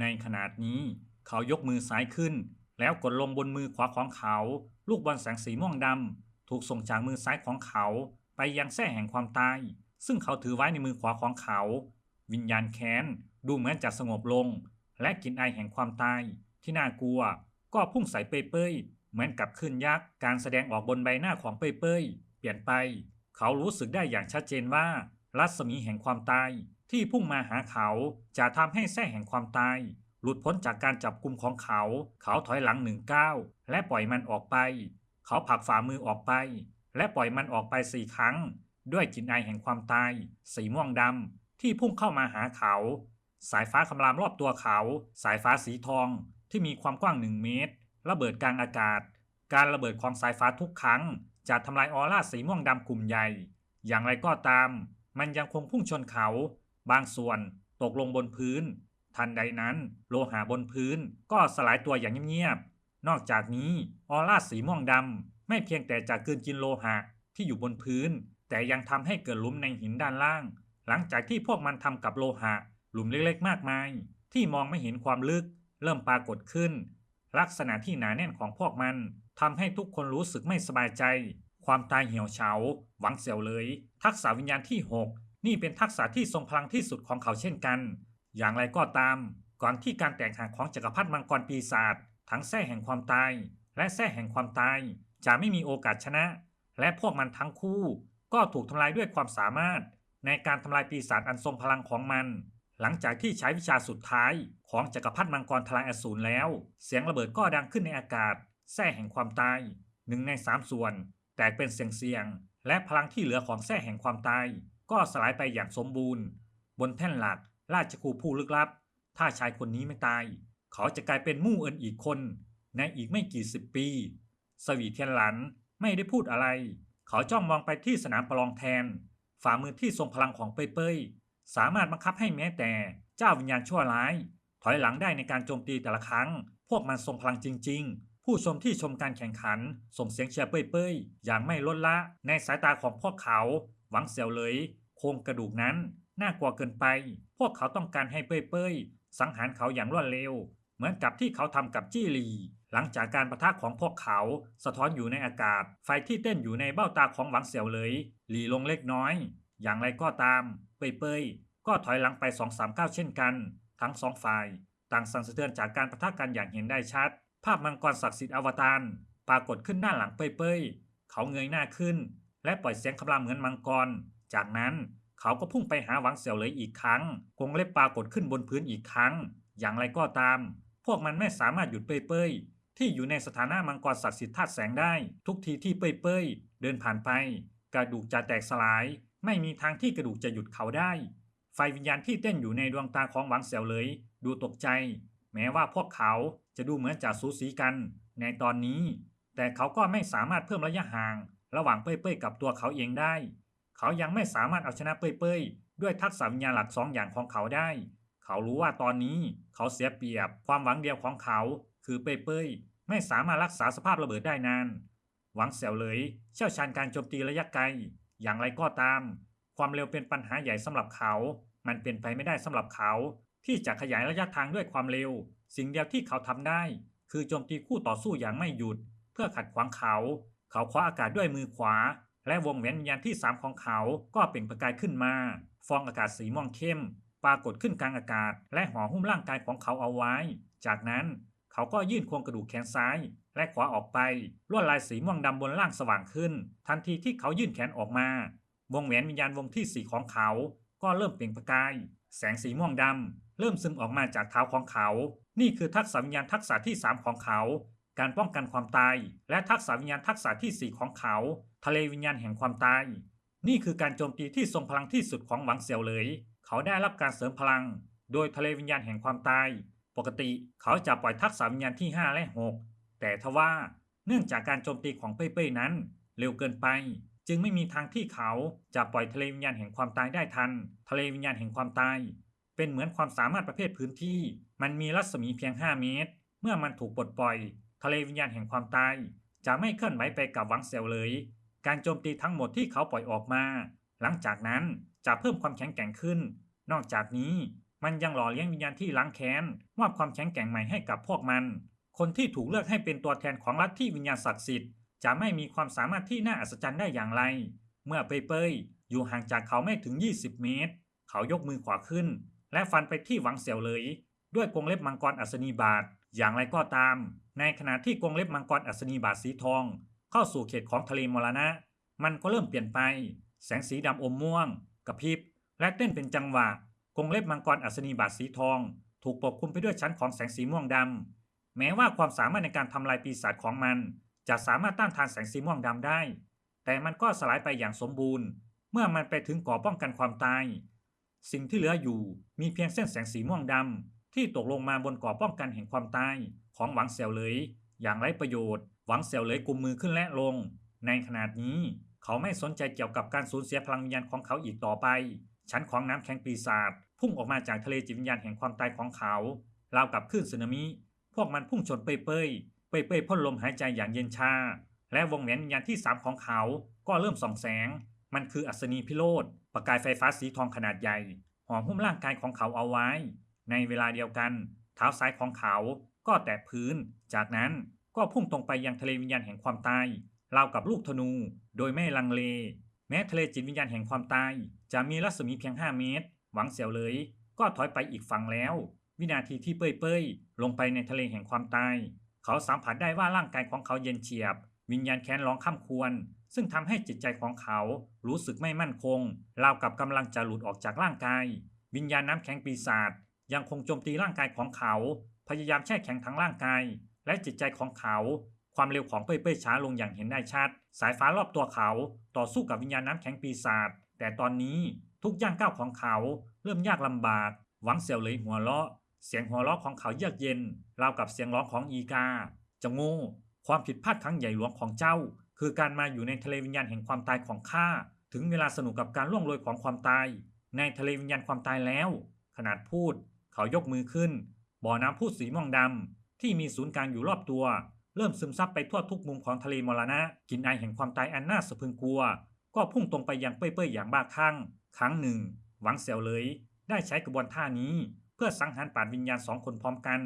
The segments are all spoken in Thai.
ในขนาดนี้เขายกมือซ้ายขึ้น แล้วกดลงบนมือขวาของเขา ลูกบอลแสงสีม่วงดำถูกส่งจากมือซ้ายของเขา ไปยังแส้แห่งความตาย ซึ่งเขาถือไว้ในมือขวาของเขา วิญญาณแค้นดูเหมือนจะสงบลง และกลินไอแห่งความตาย ที่น่ากลัว ก็พุ่งใส่เปเป้ยเหมือนกับขึ้นยักษ์การแสดงออกบนใบหน้าของเปเป้ยเปลี่ยนไป เขารู้สึกได้อย่างชัดเจนว่า รัศมีแห่งความตาย ที่พุ่งมาหาเขาจะทำให้แส้แห่งความตาย หลุดพ้นจากการจับกลุ่มของเขา เขาถอยหลังหนึ่งก้าวและปล่อยมันออกไป เขาผลักฝ่ามือออกไป และปล่อยมันออกไปสี่ครั้ง ด้วยกลิ่นไอแห่งความตาย สีม่วงดำที่พุ่งเข้ามาหาเขา สายฟ้าคำรามรอบตัวเขา สายฟ้าสีทองที่มีความกว้างหนึ่งเมตร ระเบิดกลางอากาศ การระเบิดของสายฟ้าทุกครั้ง จะทำลายออร่าสีม่วงดำกลุ่มใหญ่ อย่างไรก็ตาม มันยังคงพุ่งชนเขา บางส่วนตกลงบนพื้น ทันใดนั้นโลหะบนพื้นก็สลายตัวอย่างเงียบๆ นอกจากนี้ออร่าสีม่วงดำไม่เพียงแต่จะกืนกินโลหะที่อยู่บนพื้น แต่ยังทำให้เกิดหลุมในหินด้านล่าง หลังจากที่พวกมันทำกับโลหะ หลุมเล็กๆ มากมาย ที่มองไม่เห็นความลึก เริ่มปรากฏขึ้น ลักษณะที่หนาแน่นของพวกมันทำให้ทุกคนรู้สึกไม่สบายใจ ความตายเหี่ยวเฉา หวังเสียวเลย ทักษะวิญญาณที่ 6 นี่เป็นทักษะที่ทรงพลังที่สุดของเขาเช่นกัน อย่างไรก็ตาม ก่อนที่การแตกหักของจักรพรรดิมังกรปีศาจทั้งแส้แห่งความตาย และแส้แห่งความตาย จะไม่มีโอกาสชนะ และพวกมันทั้งคู่ ก็ถูกทำลายด้วยความสามารถ ในการทำลายปีศาจอันทรงพลังของมัน หลังจากที่ใช้วิชาสุดท้ายของจักรพรรดิมังกรทลายอสูรแล้ว เสียงระเบิดก็ดังขึ้นในอากาศแส้แห่งความตายหนึ่งในสามส่วน แตกเป็นเสียงเสียงและพลังที่เหลือของแส้แห่งความตาย ก็สลายไปอย่างสมบูรณ์ บนแท่นหลักราชครูผู้ลึกลับ ถ้าชายคนนี้ไม่ตาย เขาจะกลายเป็นมู่เอินอีกคน ในอีกไม่กี่สิบปี สวีเทียนหลันไม่ได้พูดอะไร เขาจ้องมองไปที่สนามประลองแทน ฝ่ามือที่ทรงพลังของเปเปยสามารถบังคับให้แม้แต่เจ้าวิญญาณชั่วร้าย ถอยหลังได้ในการโจมตีแต่ละครั้ง พวกมันทรงพลังจริง ๆ ผู้ชมที่ชมการแข่งขัน ส่งเสียงเชียร์เป้ยๆอย่างไม่ลดละในสายตาของพวกเขา หวังเสียวเลยโครงกระดูกนั้นน่ากลัวเกินไป พวกเขาต้องการให้เป้ยๆสังหารเขาอย่างรวดเร็ว เหมือนกับที่เขาทำกับจี้หลี หลังจากการประทะของพวกเขาสะท้อนอยู่ในอากาศ ไฟที่เต้นอยู่ในเบ้าตาของหวังเสี่ยวเลยหลีลงเล็กน้อย อย่างไรก็ตาม เป้ยๆก็ถอยหลังไป2องสามก้าวเช่นกัน ทั้งสองฝ่าย ต่างสั่นสะเทือนจากการประทะกันอย่างเห็นได้ชัด ภาพมังกรศักดิ์สิทธิ์อวตารปรากฏขึ้นด้าหลังเป้ยๆเขาเงยหน้าขึ้น และปล่อยเสียงคำรามเหมือนมังกร จากนั้นเขาก็พุ่งไปหาหวังเสี่ยวเลยอีกครั้งกงเล็บปรากฏขึ้นบนพื้นอีกครั้ง อย่างไรก็ตาม พวกมันไม่สามารถหยุดเป้ยๆที่อยู่ในสถานะมังกรศักดิ์สิทธิ์ธาตุแสงได้ ทุกทีที่เป้ยๆเดินผ่านไป กระดูกจะแตกสลาย ไม่มีทางที่กระดูกจะหยุดเขาได้ไฟวิญญาณที่เต้นอยู่ในดวงตาของหวังเสี่ยวเลย ดูตกใจ แม้ว่าพวกเขาจะดูเหมือนจะสูสีกัน ในตอนนี้ แต่เขาก็ไม่สามารถเพิ่มระยะห่าง ระหว่างเป้ยๆกับตัวเขาเองได้ เขายังไม่สามารถเอาชนะเป้ยๆด้วยทักษะวิญญาณหลักสองอย่างของเขาได้ เขารู้ว่าตอนนี้เขาเสียเปรียบความหวังเดียวของเขา คือเป้ยๆไม่สามารถรักษาสภาพระเบิดได้นาน หวังเสี่ยวเลยเชี่ยวชาญการโจมตีระยะไกล อย่างไรก็ตาม ความเร็วเป็นปัญหาใหญ่สำหรับเขา มันเป็นไปไม่ได้สำหรับเขา ที่จะขยายระยะทางด้วยความเร็ว สิ่งเดียวที่เขาทำได้ คือโจมตีคู่ต่อสู้อย่างไม่หยุด เพื่อขัดขวางเขา เขาคว้าอากาศด้วยมือขวา และวงแหวนวิญญาณที่ 3 ของเขาก็เปล่งประกายขึ้นมา ฟองอากาศสีม่วงเข้ม ปรากฏขึ้นกลางอากาศ และห่อหุ้มร่างกายของเขาเอาไว้ จากนั้นเขาก็ยื่นครงกระดูกแขนซ้าย และขวาออกไป ลวดลายสีม่วงดำบนล่างสว่างขึ้น ทันทีที่เขายื่นแขนออกมา วงแหวนวิญญาณวงที่สี่ของเขา ก็เริ่มเปล่งประกาย แสงสีม่วงดำเริ่มซึมออกมาจากเท้าของเขา นี่คือทักษะวิญญาณทักษะที่ 3 ของเขา การป้องกันความตาย และทักษะวิญญาณทักษะที่ 4 ของเขา ทะเลวิญญาณแห่งความตาย นี่คือการโจมตีที่ทรงพลังที่สุดของหวังเสี่ยวเลย เขาได้รับการเสริมพลัง โดยทะเลวิญญาณแห่งความตาย ปกติเขาจะปล่อยทักษะวิญญาณที่ 5 และ 6 แต่ทว่าเนื่องจากการโจมตีของเป้ยๆนั้น เร็วเกินไป จึงไม่มีทางที่เขาจะปล่อยทะเลวิญญาณแห่งความตายได้ทัน ทะเลวิญญาณแห่งความตาย เป็นเหมือนความสามารถประเภทพื้นที่ มันมีรัศมีเพียง 5 เมตร เมื่อมันถูกปลดปล่อย ทะเลวิญญาณแห่งความตาย จะไม่เคลื่อนไหวไปกับหวังเซลเลย การโจมตีทั้งหมดที่เขาปล่อยออกมา หลังจากนั้นจะเพิ่มความแข็งแกร่งขึ้น นอกจากนี้มันยังหล่อเลี้ยงวิญญาณที่ล้างแค้นมอบความแข็งแกร่งใหม่ให้กับพวกมัน คนที่ถูกเลือกให้เป็นตัวแทนของลัฐทธิวิญญาณศักดิ์สิทธิ์จะไม่มีความสามารถที่น่าอัศจรรย์ได้อย่างไร เมื่อเปยเปยอยู่ห่างจากเขาไม่ถึง 20 เมตร เขายกมือขวาขึ้น และฟันไปที่หวังเสี่ยวเลย ด้วยกรงเล็บมังกรอัศนีบาทอย่างไรก็ตาม ในขณะที่กรงเล็บมังกรอัศนีบาทสีทอง เข้าสู่เขตของทะเลมรณะ มันก็เริ่มเปลี่ยนไป แสงสีดำอมม่วงกระพริบ และเต้นเป็นจังหวะกรงเล็บมังกรอัศนีบาทสีทอง ถูกปกคลุมไปด้วยชั้นของแสงสีม่วงดำแม้ว่าความสามารถในการทำลายปีศาจของมัน จะสามารถต้านทานแสงสีม่วงดำได้ แต่มันก็สลายไปอย่างสมบูรณ์ เมื่อมันไปถึงก่อป้องกันความตาย สิ่งที่เหลืออยู่มีเพียงเส้นแสงสีม่วงดำที่ตกลงมาบนก่อป้องกันแห่งความตาย ของหวังเสี่ยวเหลยอย่างไร้ประโยชน์ หวังเสี่ยวเหลยกุมมือขึ้นและลง ในขณะนี้ เขาไม่สนใจเกี่ยวกับการสูญเสียพลังวิญญาณของเขาอีกต่อไป ชั้นของน้ำแข็งปีศาจพุ่งออกมาจากทะเลจิตวิญญาณแห่งความตายของเขาราวกับคลื่นสึนามิ พวกมันพุ่งชนเปยเปยเปยเปยพ่นลมหายใจอย่างเย็นชา และวงแหวนวิญญาณที่สามของเขาก็เริ่มส่องแสง มันคืออัศนีพิโรธประกายไฟฟ้าสีทองขนาดใหญ่ห่อหุ้มร่างกายของเขาเอาไว้ ในเวลาเดียวกัน เท้าซ้ายของเขา ก็แตะพื้น จากนั้นก็พุ่งตรงไปยังทะเลวิญญาณแห่งความตายราวกับลูกธนู โดยไม่ลังเล แม้ทะเลจิตวิญญาณแห่งความตาย จะมีรัศมีเพียง 5 เมตร หวังเสียวเลย ก็ถอยไปอีกฝั่งแล้ว วินาทีที่เป้ยเป้ยลงไปในทะเลแห่งความตาย เขาสัมผัสได้ว่าร่างกายของเขาเย็นเฉียบ วิญญาณแค้นร้องข้ามควร ซึ่งทำให้จิตใจของเขารู้สึกไม่มั่นคงราวกับกำลังจะหลุดออกจากร่างกาย วิญญาณน้ำแข็งปีศาจยังคงโจมตีร่างกายของเขา พยายามแช่แข็งทั้งร่างกาย และจิตใจของเขา ความเร็วของเป้ยเป้ยช้าลงอย่างเห็นได้ชัด สายฟ้ารอบตัวเขา ต่อสู้กับวิญญาณน้ำแข็งปีศาจ แต่ตอนนี้ทุกย่างก้าวของเขาเริ่มยากลำบาก หวังเสี่ยวเลยหัวเราะ เสียงหัวเราะของเขาเยือกเย็น ราวกับเสียงร้องของอีกาจะโง่ความผิดพลาดครั้งใหญ่หลวงของเจ้า คือการมาอยู่ในทะเลวิญญาณแห่งความตายของข้า ถึงเวลาสนุกกับการล่วงโรยของความตาย ในทะเลวิญญาณความตายแล้ว ขนาดพูด เขายกมือขึ้น บ่อน้ำพุสีม่วงดำที่มีศูนย์กลางอยู่รอบตัว เริ่มซึมซับไปทั่วทุกมุมของทะเลมรณะกลินไอแห่งความตายอันน่าสะพรึงกลัว ก็พุ่งตรงไปยังเป้ยๆอย่างบ้าคลั่งครั้งหนึ่ง หวังเสี่ยวเลย ได้ใช้กระบวนท่านี้ เพื่อสังหารป่าดวิญญาณสองคนพร้อมกัน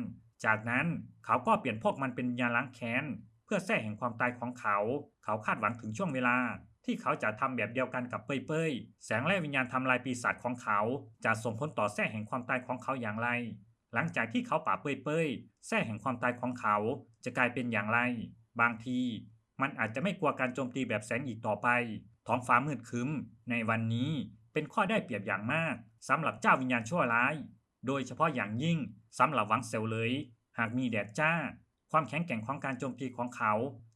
จากนั้นเขาก็เปลี่ยนพวกมันเป็นวิญญาณล้างแค้นเพื่อแท้แห่งความตายของเขา เขาคาดหวังถึงช่วงเวลาที่เขาจะทำแบบเดียวกันกับเป้ยเป้ยแสงและวิญญาณทำลายปีศาจของเขา จะส่งผลต่อแท้แห่งความตายของเขาอย่างไร หลังจากที่เขาป่าเป้ยเป้ยแท้แห่งความตายของเขาจะกลายเป็นอย่างไร บางที มันอาจจะไม่กลัวการโจมตีแบบแสงอีกต่อไป ท้องฟ้ามืดคึ้ม ในวันนี้เป็นข้อได้เปรียบอย่างมากสำหรับเจ้าวิญญาณชั่วร้าย โดยเฉพาะอย่างยิ่งสำหรับหวังเซลเลย หากมีแดดจ้า ความแข็งแกร่งของการโจมตีของเขา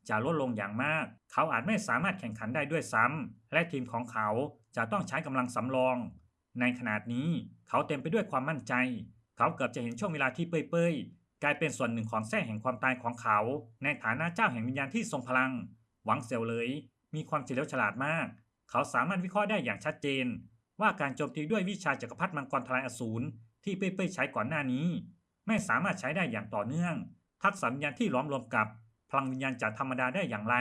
จะลดลงอย่างมาก เขาอาจไม่สามารถแข่งขันได้ด้วยซ้ำ และทีมของเขาจะต้องใช้กำลังสำรอง ในขนาดนี้เขาเต็มไปด้วยความมั่นใจ เขาเกือบจะเห็นช่วงเวลาที่เป้ยๆ กลายเป็นส่วนหนึ่งของแท้แห่งความตายของเขา ในฐานะเจ้าแห่งวิญญาณที่ทรงพลัง หวังเซลเลย มีความเฉลียวฉลาดมาก เขาสามารถวิเคราะห์ได้อย่างชัดเจน ว่าการโจมตีด้วยวิชาจักรพรรดิมังกรทลายอสูรที่เป้ยๆใช้ก่อนหน้านี้ ไม่สามารถใช้ได้อย่างต่อเนื่อง ทักษะวิญญาณที่ล้อมรวมกับ พลังวิญญาณจากธรรมดาได้อย่างไร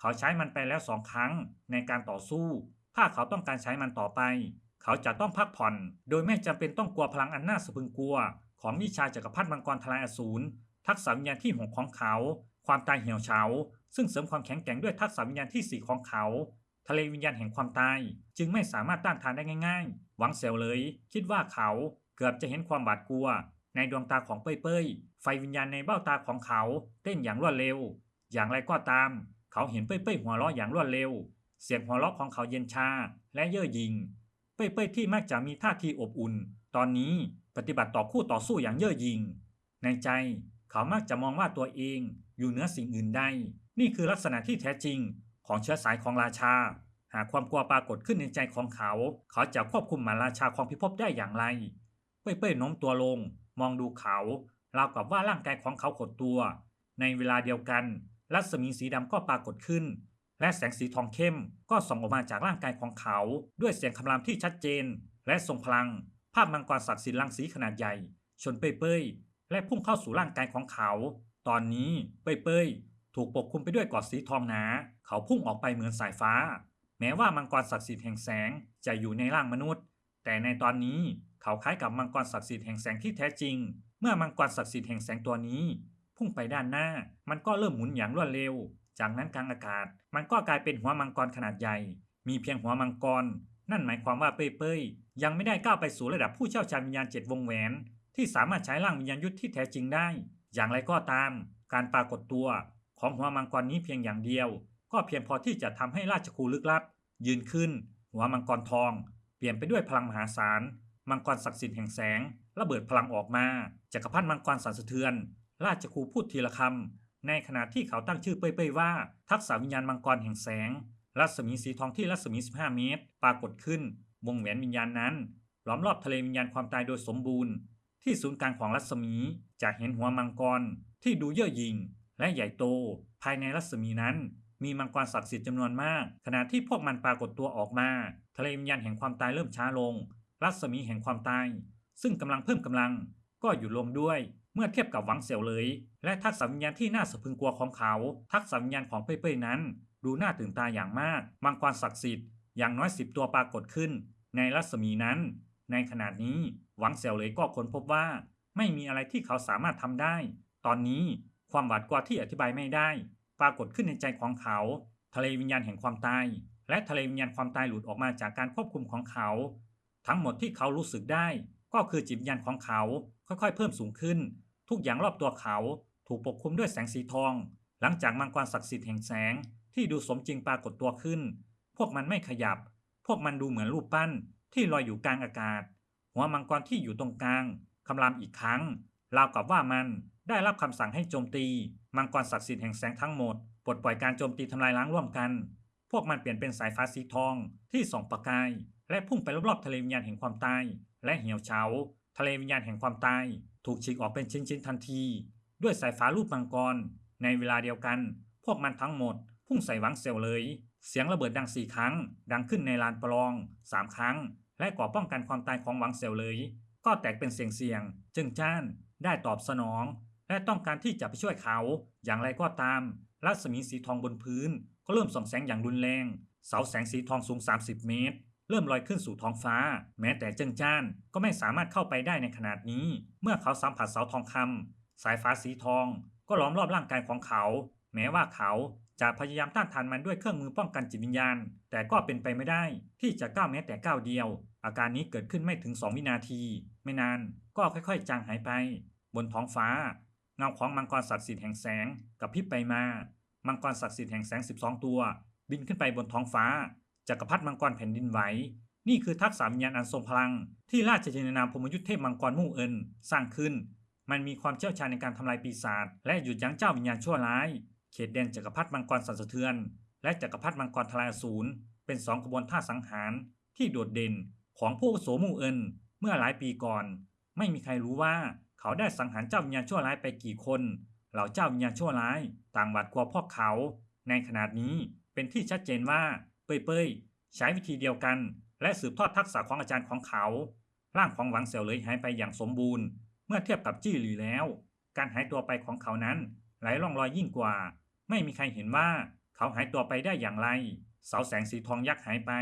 เขาใช้มันไปแล้วสองครั้งในการต่อสู้ ถ้าเขาต้องการใช้มันต่อไป เขาจะต้องพักผ่อน โดยไม่จำเป็นต้องกลัวพลังอันน่าสะพรึงกลัว ของวิชาจักรพรรดิมังกรทลายอสูรทักษะวิญญาณที่หกของเขา ความตายเหี่ยวเฉา ซึ่งเสริมความแข็งแกร่งด้วยทักษะวิญญาณที่สี่ของเขา ทะเลวิญญาณแห่งความตาย จึงไม่สามารถต้านทานได้ง่ายๆ หวังเซลเลย คิดว่าเขาเกือบจะเห็นความบาดกลัว ในดวงตาของเป้ยเป้ยไฟวิญญาณในเบ้าตาของเขาเต้นอย่างรวดเร็ว อย่างไรก็ตาม เขาเห็นเป้ยเป้ยหัวเราะอย่างรวดเร็ว เสียงหัวเราะของเขาเย็นชาและเย่อหยิ่ง ป้ยเป้ยที่มักจะมีท่าทีอบอุ่น ตอนนี้ปฏิบัติต่อคู่ต่อสู้อย่างเย่อหยิ่ง ในใจเขามักจะมองว่าตัวเองอยู่เหนือสิ่งอื่นใด นี่คือลักษณะที่แท้จริงของเชื้อสายของราชา หากความกลัวปรากฏขึ้นในใจของเขา เขาจะควบคุมมาราชาของพิภพได้อย่างไร เป้ยเป้ยโน้มตัวลง มองดูเขาราวกับว่าร่างกายของเขาขดตัว ในเวลาเดียวกัน รัศมีสีดำก็ปรากฏขึ้น และแสงสีทองเข้มก็ส่องออกมาจากร่างกายของเขา ด้วยเสียงคำรามที่ชัดเจน และทรงพลัง ภาพมังกรศักดิ์สิทธิ์รังสีขนาดใหญ่ ชนเป้ยเป้ยและพุ่งเข้าสู่ร่างกายของเขา ตอนนี้เป้ยเป้ยถูกปกคลุมไปด้วยกอดสีทองหนา เขาพุ่งออกไปเหมือนสายฟ้า แม้ว่ามังกรศักดิ์สิทธิ์แห่งแสงจะอยู่ในร่างมนุษย์ แต่ในตอนนี้เขาคล้ายกับมังกรศักดิ์สิทธิ์แห่งแสงที่แท้จริง เมื่อมังกรศักดิ์สิทธิ์แห่งแสงตัวนี้ พุ่งไปด้านหน้า มันก็เริ่มหมุนอย่างรวดเร็ว จากนั้นกลางอากาศ มันก็กลายเป็นหัวมังกรขนาดใหญ่ มีเพียงหัวมังกร นั่นหมายความว่าเป้ยเป้ยยังไม่ได้ก้าวไปสู่ระดับผู้เชี่ยวชาญวิญญาณเจ็ดวงแหวน ที่สามารถใช้ร่างวิญญาณยุทธที่แท้จริงได้ อย่างไรก็ตาม การปรากฏตัว ของหัวมังกรนี้เพียงอย่างเดียว ก็เพียงพอที่จะทำให้ราชครูลึกลับ ยืนขึ้น หัวมังกรทอง เปลี่ยนไปด้วยพลังมหาศาลมังกรศักดิ์สิทธิ์แห่งแสงระเบิดพลังออกมาจักรพรรดิมังกรสั่นสะเทือน ราชครูพูดทีละคำ ในขณะที่เขาตั้งชื่อเป้ยๆว่า ทักษะวิญญาณมังกรแห่งแสง รัศมีสีทองที่รัศมี 15 เมตร ปรากฏขึ้น วงแหวนวิญญาณนั้นล้อมรอบทะเลวิญญาณความตายโดยสมบูรณ์ ที่ศูนย์กลางของรัศมีจะเห็นหัวมังกรที่ดูเย่อหยิ่ง และใหญ่โต ภายในรัศมีนั้นมีมังกรศักดิ์สิทธิ์จำนวนมาก ขณะที่พวกมันปรากฏตัวออกมา ทะเลวิญญาณแห่งความตายเริ่มช้าลง รัศมีแห่งความตาย ซึ่งกำลังเพิ่มกำลังก็อยู่ลงด้วย เมื่อเทียบกับหวังเสี่ยวเลย และทักษะวิญญาณที่น่าสะพึงกลัวของเขา ทักษะวิญญาณของเป้ยๆนั้น ดูน่าตื่นตาอย่างมากมังกรศักดิ์สิทธิ์อย่างน้อยสิบตัวปรากฏขึ้น ในรัศมีนั้น ในขณะนี้หวังเสี่ยวเลยก็ค้นพบว่า ไม่มีอะไรที่เขาสามารถทำได้ ตอนนี้ความหวาดกลัวที่อธิบายไม่ได้ ปรากฏขึ้นในใจของเขา ทะเลวิญญาณแห่งความตาย และทะเลวิญญาณความตายหลุดออกมาจากการควบคุมของเขา ทั้งหมดที่เขารู้สึกได้ ก็คือจิตวิญญาณของเขา ค่อยๆ เพิ่มสูงขึ้น ทุกอย่างรอบตัวเขาถูกปกคลุมด้วยแสงสีทอง หลังจากมังกรศักดิ์สิทธิ์แห่งแสงที่ดูสมจริงปรากฏตัวขึ้น พวกมันไม่ขยับ พวกมันดูเหมือนรูปปั้นที่ลอยอยู่กลางอากาศ หัวมังกรที่อยู่ตรงกลางคำรามอีกครั้ง ราวกับว่ามันได้รับคำสั่งให้โจมตี มังกรศักดิ์สิทธิ์แห่งแสงทั้งหมด ปลดปล่อยการโจมตีทำลายล้างร่วมกัน พวกมันเปลี่ยนเป็นสายฟ้าสีทองที่ส่องประกาย และพุ่งไปรอบๆทะเลวิญญาณแห่งความตาย และเหี่ยวเฉา ทะเลวิญญาณแห่งความตาย ถูกฉีกออกเป็นชิ้นๆทันที ด้วยสายฟ้ารูปมังกร ในเวลาเดียวกัน พวกมันทั้งหมด พุ่งใส่หวังเซลเลย เสียงระเบิดดังสี่ครั้ง ดังขึ้นในลานประลองสามครั้ง และก่อป้องกันความตายของหวังเซลเลย ก็แตกเป็นเสียงเสียงๆจึงจ้าน ได้ตอบสนอง และต้องการที่จะไปช่วยเขา อย่างไรก็ตาม รัศมีสีทองบนพื้น ก็เริ่มส่องแสงอย่างรุนแรง เสาแสงสีทองสูง 30 เมตร เริ่มลอยขึ้นสู่ท้องฟ้า แม้แต่เจิงจ้าน ก็ไม่สามารถเข้าไปได้ในขนาดนี้ เมื่อเขาสัมผัสเสาทองคำสายฟ้าสีทอง ก็ล้อมรอบร่างกายของเขา แม้ว่าเขาจะพยายามต้านทานมันด้วยเครื่องมือป้องกันจิตวิญญาณ แต่ก็เป็นไปไม่ได้ ที่จะก้าวแม้แต่ก้าวเดียว อาการนี้เกิดขึ้นไม่ถึง 2 วินาที ไม่นานก็ค่อยๆ จางหายไป บนท้องฟ้า เงาของมังกรศักดิ์สิทธิ์แห่งแสงกับพิบไปมา มังกรศักดิ์สิทธิ์แห่งแสง 12 ตัว บินขึ้นไปบนท้องฟ้า จักรพรรดิมังกรแผ่นดินไหว นี่คือทักษะวิญญาณอันทรงพลัง ที่ราชจินนามพรหมยุทธเทพมังกรมู่เอินสร้างขึ้น มันมีความเชี่ยวชาญในการทำลายปีศาจและหยุดยั้งเจ้าวิญญาณชั่วร้าย เขตแดนจักรพรรดิมังกรสั่นสะเทือน และจักรพรรดิมังกรทลายอสูรเป็นสองกระบวนท่าสังหารที่โดดเด่นของผู้อาวุโสมู่เอินเมื่อหลายปีก่อน ไม่มีใครรู้ว่าเขาได้สังหารเจ้าวิญญาณชั่วร้ายไปกี่คน เหล่าเจ้าวิญญาณชั่วร้าย ต่างหวาดกลัวพวกเขา ในขนาดนี้เป็นที่ชัดเจนว่า เป้ยเป้ยใช้วิธีเดียวกัน และสืบทอดทักษะของอาจารย์ของเขา ร่างของหวังเสี่ยวเลยหายไปอย่างสมบูรณ์ เมื่อเทียบกับจี้หลีแล้ว การหายตัวไปของเขานั้นไหลล่องลอยยิ่งกว่า ไม่มีใครเห็นว่าเขาหายตัวไปได้อย่างไร เสาแสงสีทองยักษ์หายไป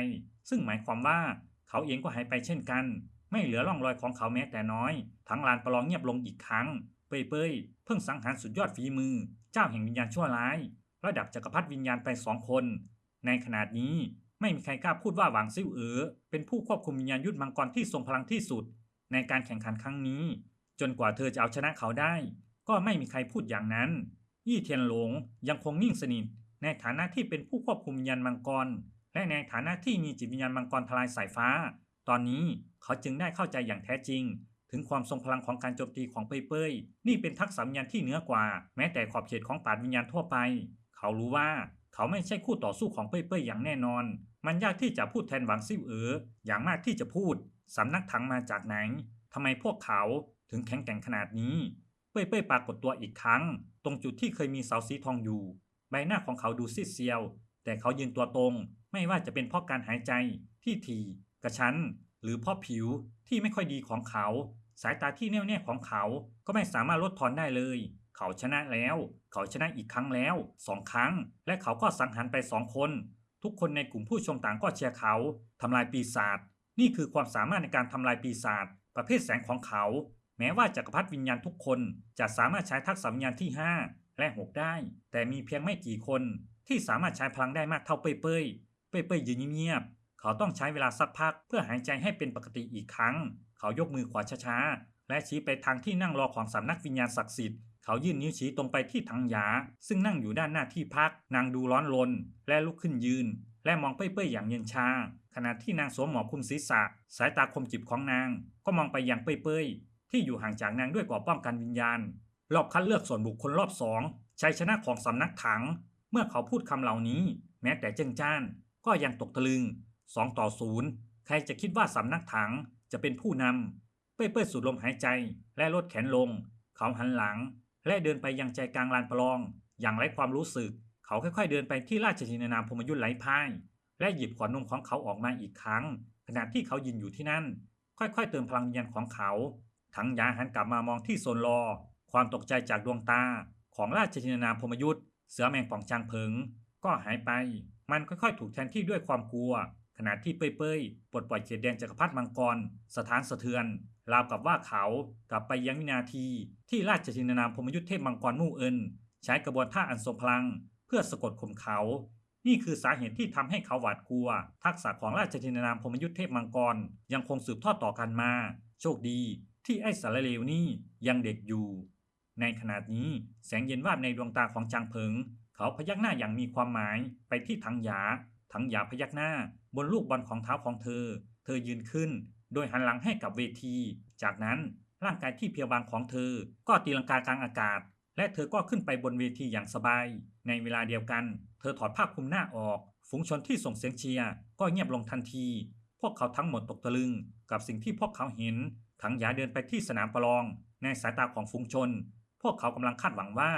ซึ่งหมายความว่าเขาเองก็หายไปเช่นกัน ไม่เหลือร่องรอยของเขาแม้แต่น้อย ทั้งลานประลองเงียบลงอีกครั้ง เป้ยเป้ยเพิ่งสังหารสุดยอดฝีมือ เจ้าแห่งวิญญาณชั่วร้าย ระดับจักรพรรดิวิญญาณไปสองคน ในขนาดนี้ไม่มีใครกล้าพูดว่าหวังซิ่วเอ๋อเป็นผู้ควบคุมวิญญาณยุทธมังกรที่ทรงพลังที่สุด ในการแข่งขันครั้งนี้ จนกว่าเธอจะเอาชนะเขาได้ ก็ไม่มีใครพูดอย่างนั้น ยี่เทียนหลงยังคงนิ่งสนิท ในฐานะที่เป็นผู้ควบคุมวิญญาณมังกร และในฐานะที่มีจิตวิญญาณมังกรทลายสายฟ้า ตอนนี้เขาจึงได้เข้าใจอย่างแท้จริง ถึงความทรงพลังของการโจมตีของเป้ยเป้ยนี่เป็นทักษะวิญญาณที่เหนือกว่า แม้แต่ขอบเขตของปราดวิญญาณทั่วไป เขารู้ว่า เขาไม่ใช่คู่ต่อสู้ของเป้ยเป้ยอย่างแน่นอน มันยากที่จะพูดแทนหวังซิ่วเอ๋ออย่างมากที่จะพูด สำนักถังมาจากไหนทำไมพวกเขาถึงแข็งแกร่งขนาดนี้ เป้ยเป้ยปรากฏตัวอีกครั้ง ตรงจุดที่เคยมีเสาสีทองอยู่ ใบหน้าของเขาดูซีดเซียว แต่เขายืนตัวตรง ไม่ว่าจะเป็นเพราะการหายใจที่ถี่ กระชั้น หรือเพราะผิวที่ไม่ค่อยดีของเขา สายตาที่แน่วแน่ของเขาก็ไม่สามารถลดทอนได้เลย เขาชนะแล้ว เขาชนะอีกครั้งแล้วสองครั้ง และเขาก็สังหารไปสองคน ทุกคนในกลุ่มผู้ชมต่างก็เชียร์เขาทำลายปีศาจนี่คือความสามารถในการทำลายปีศาจประเภทแสงของเขา แม้ว่าจักรพรรดิวิญญาณทุกคนจะสามารถใช้ทักษะวิญญาณที่ 5 และ 6 ได้ แต่มีเพียงไม่กี่คนที่สามารถใช้พลังได้มากเท่าเป้ยเป้ยเป้ยเป้ยยืนเงียบๆเขาต้องใช้เวลาสักพักเพื่อหายใจให้เป็นปกติอีกครั้ง เขายกมือขวาช้าๆและชี้ไปทางที่นั่งรอของสำนักวิญญาณศักดิ์สิทธิ์ เขายื่นนิ้วชี้ตรงไปที่ถังหยา ซึ่งนั่งอยู่ด้านหน้าที่พัก นางดูร้อนรน และลุกขึ้นยืน และมองเป้ยๆอย่างเย็นชา ขณะที่นางสวมหมวกคลุมศีรษะ สายตาคมจิบของนาง ก็มองไปยังเป้ยๆที่อยู่ห่างจากนางด้วยก่อป้องกันวิญญาณ รอบคัดเลือกส่วนบุคคลรอบสองชัยชนะของสำนักถัง เมื่อเขาพูดคำเหล่านี้ แม้แต่เจ้งจ้าน ก็ยังตกตะลึงสองต่อศูนย์ใครจะคิดว่าสำนักถังจะเป็นผู้นำเป้ยเป้ยสูดลมหายใจและลดแขนลง เขาหันหลัง และเดินไปยังใจกลางลานประลอง อย่างไร้ความรู้สึก เขาค่อยๆ เดินไปที่ราชธินานามพมยุทธ์ไหลพ่าย และหยิบขวดนมของเขาออกมาอีกครั้ง ขณะที่เขายืนอยู่ที่นั่น ค่อยๆ เติมพลังวิญญาณของเขา ทั้งยาหันกลับมามองที่โซนรอ ความตกใจจากดวงตา ของราชธินานามพมยุทธ์เสือแมงป่องจางเพิง ก็หายไป มันค่อยๆ ถูกแทนที่ด้วยความกลัว ขณะที่เป้ยๆปลดปล่อยเขตแดนจักรพรรดิมังกร สถานสะเทือน ราวกับว่าเขากลับไปยังวินาที ที่ราชทินนามพมยุทธเทพมังกรมู่เอินใช้กระบวนท่าอันทรงพลัง เพื่อสะกดข่มเขา นี่คือสาเหตุที่ทำให้เขาหวาดกลัว ทักษะของราชทินนามพมยุทธเทพมังกรยังคงสืบทอดต่อกันมา โชคดีที่ไอ้สารเลวนี่ยังเด็กอยู่ ในขณะนี้แสงเย็นวาบในดวงตาของจางเพิง เขาพยักหน้าอย่างมีความหมายไปที่ถังหยาถังหยาพยักหน้าบนลูกบอลของเท้าของเธอ เธอยืนขึ้น โดยหันหลังให้กับเวที จากนั้นร่างกายที่เพียวบางของเธอ ก็ตีลังกากลางอากาศ และเธอก็ขึ้นไปบนเวทีอย่างสบาย ในเวลาเดียวกัน เธอถอดผ้าคลุมหน้าออก ฝูงชนที่ส่งเสียงเชียร์ก็เงียบลงทันที พวกเขาทั้งหมดตกตะลึง กับสิ่งที่พวกเขาเห็น ถังยาเดินไปที่สนามประลอง ในสายตาของฝูงชน พวกเขากำลังคาดหวังว่า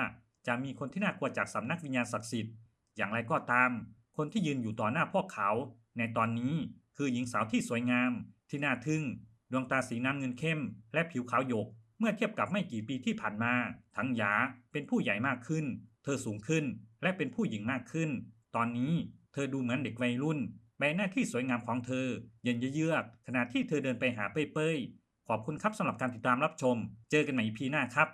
จะมีคนที่น่ากลัวจากสำนักวิญญาณศักดิ์สิทธิ์ อย่างไรก็ตาม คนที่ยืนอยู่ต่อหน้าพวกเขา ในตอนนี้คือหญิงสาวที่สวยงาม ที่น่าทึ่ง ดวงตาสีน้ำเงินเข้ม และผิวขาวหยก เมื่อเทียบกับไม่กี่ปีที่ผ่านมา ทั้งหยาเป็นผู้ใหญ่มากขึ้น เธอสูงขึ้นและเป็นผู้หญิงมากขึ้น ตอนนี้เธอดูเหมือนเด็กวัยรุ่นใบหน้าที่สวยงามของเธอ เย็นเยือก ขณะที่เธอเดินไปหาเป้ยๆขอบคุณครับสำหรับการติดตามรับชม เจอกันใหม่พีหน้าครับ